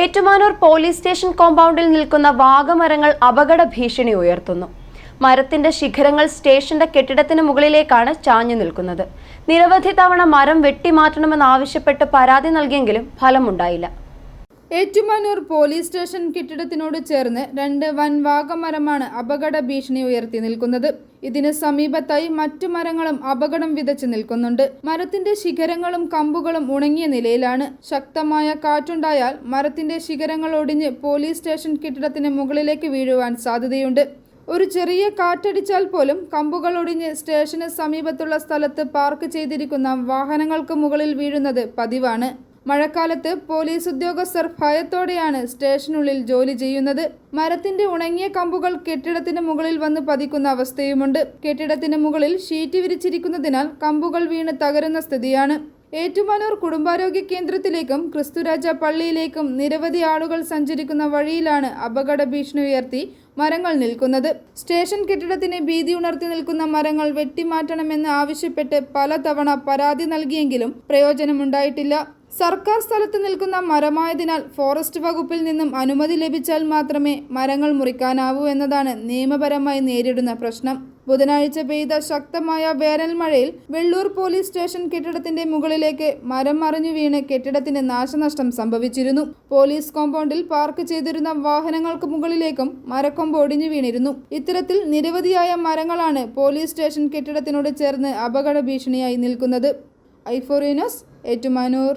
Ettumanoor police station കോമ്പൗണ്ടിൽ നിൽക്കുന്ന വാഗമരങ്ങൾ അപകട ഭീഷണി ഉയർത്തുന്നു. മരത്തിന്റെ ശിഖരങ്ങൾ സ്റ്റേഷന്റെ കെട്ടിടത്തിന് മുകളിലേക്കാണ് ചാഞ്ഞു നിൽക്കുന്നത്. നിരവധി തവണ മരം വെട്ടിമാറ്റണമെന്നാവശ്യപ്പെട്ട് പരാതി നൽകിയെങ്കിലും ഫലമുണ്ടായില്ല. ഏറ്റുമാനൂർ പോലീസ് സ്റ്റേഷൻ കെട്ടിടത്തിനോട് ചേർന്ന് രണ്ട് വൻ വാഗമരമാണ് അപകട ഭീഷണി ഉയർത്തി നിൽക്കുന്നത്. ഇതിന് സമീപത്തായി മറ്റു മരങ്ങളും അപകടം വിതച്ചു നിൽക്കുന്നുണ്ട്. മരത്തിന്റെ ശിഖരങ്ങളും കമ്പുകളും ഉണങ്ങിയ നിലയിലാണ്. ശക്തമായ കാറ്റുണ്ടായാൽ മരത്തിന്റെ ശിഖരങ്ങൾ ഒടിഞ്ഞ് പോലീസ് സ്റ്റേഷൻ കെട്ടിടത്തിന് മുകളിലേക്ക് വീഴുവാൻ സാധ്യതയുണ്ട്. ഒരു ചെറിയ കാറ്റടിച്ചാൽ പോലും കമ്പുകൾ ഒടിഞ്ഞ് സ്റ്റേഷന് സമീപത്തുള്ള സ്ഥലത്ത് പാർക്ക് ചെയ്തിരിക്കുന്ന വാഹനങ്ങൾക്ക് മുകളിൽ വീഴുന്നത് പതിവാണ്. മഴക്കാലത്ത് പോലീസ് ഉദ്യോഗസ്ഥർ ഭയത്തോടെയാണ് സ്റ്റേഷനുള്ളിൽ ജോലി ചെയ്യുന്നത്. മരത്തിന്റെ ഉണങ്ങിയ കമ്പുകൾ കെട്ടിടത്തിന് മുകളിൽ വന്ന് പതിക്കുന്ന അവസ്ഥയുമുണ്ട്. കെട്ടിടത്തിന് മുകളിൽ ഷീറ്റ് വിരിച്ചിരിക്കുന്നതിനാൽ കമ്പുകൾ വീണ് തകരുന്ന സ്ഥിതിയാണ്. ഏറ്റുമാനൂർ കുടുംബാരോഗ്യ കേന്ദ്രത്തിലേക്കും ക്രിസ്തുരാജ പള്ളിയിലേക്കും നിരവധി ആളുകൾ സഞ്ചരിക്കുന്ന വഴിയിലാണ് അപകട ഭീഷണി ഉയർത്തി മരങ്ങൾ നിൽക്കുന്നത്. സ്റ്റേഷൻ കെട്ടിടത്തിന് ഭീതി ഉണർത്തി നിൽക്കുന്ന മരങ്ങൾ വെട്ടിമാറ്റണമെന്ന് ആവശ്യപ്പെട്ട് പലതവണ പരാതി നൽകിയെങ്കിലും പ്രയോജനമുണ്ടായിട്ടില്ല. സർക്കാർ സ്ഥലത്ത് നിൽക്കുന്ന മരമായതിനാൽ ഫോറസ്റ്റ് വകുപ്പിൽ നിന്നും അനുമതി ലഭിച്ചാൽ മാത്രമേ മരങ്ങൾ മുറിക്കാനാവൂ എന്നതാണ് നിയമപരമായി നേരിടുന്ന പ്രശ്നം. ബുധനാഴ്ച പെയ്ത ശക്തമായ വേനൽ മഴയിൽ വെള്ളൂർ പോലീസ് സ്റ്റേഷൻ കെട്ടിടത്തിന്റെ മുകളിലേക്ക് മരം മറിഞ്ഞു വീണ് കെട്ടിടത്തിന് നാശനഷ്ടം സംഭവിച്ചിരുന്നു. പോലീസ് കോമ്പൗണ്ടിൽ പാർക്ക് ചെയ്തിരുന്ന വാഹനങ്ങൾക്ക് മുകളിലേക്കും മരക്കൊമ്പ് ഒടിഞ്ഞു വീണിരുന്നു. ഇത്തരത്തിൽ നിരവധിയായ മരങ്ങളാണ് പോലീസ് സ്റ്റേഷൻ കെട്ടിടത്തിനോട് ചേർന്ന് അപകട ഭീഷണിയായി നിൽക്കുന്നത്. ഐഫോറിനസ് ഏറ്റുമാനൂർ.